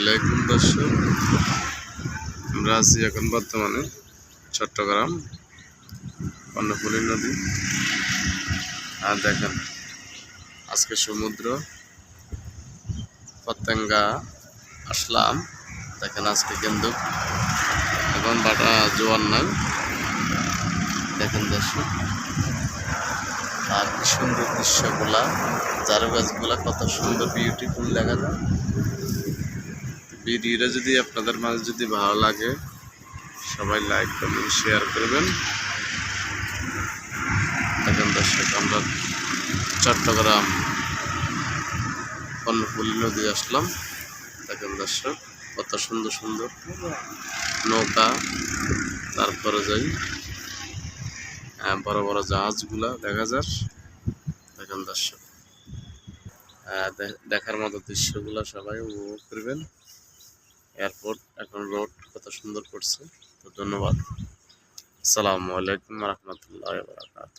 আলাইকুম দর্শক, আমরা আছি এখন বর্তমানে চট্টগ্রাম, কর্ণফুলী নদী। আর দেখেন, আজকে সমুদ্র, পতেঙ্গা, আসলাম। দেখেন আজকে কিন্তু এখন বাটা জোয়ার নাই। দেখেন দর্শক, আর কি সুন্দর দৃশ্যগুলা চারু গাছগুলা কত সুন্দর বিউটিফুল দেখা যায়। ভিডিওটা যদি আপনাদের মাঝে যদি ভালো লাগে, সবাই লাইক কমেন্ট শেয়ার করবেন। দেখেন দর্শক, আমরা চট্টগ্রাম কর্ণফুলী নদী আসলাম। দেখেন দর্শক, কত সুন্দর সুন্দর নৌকা। তারপরে যাই বড় বড় জাহাজগুলা দেখা যার দেখেন দর্শক দেখার মতো দৃশ্যগুলো সবাই উপভোগ করবেন। এয়ারপোর্ট এখন রোড কত সুন্দর করছে তো ধন্যবাদ। আসসালামু আলাইকুম রহমতুল্লাহ বারকাত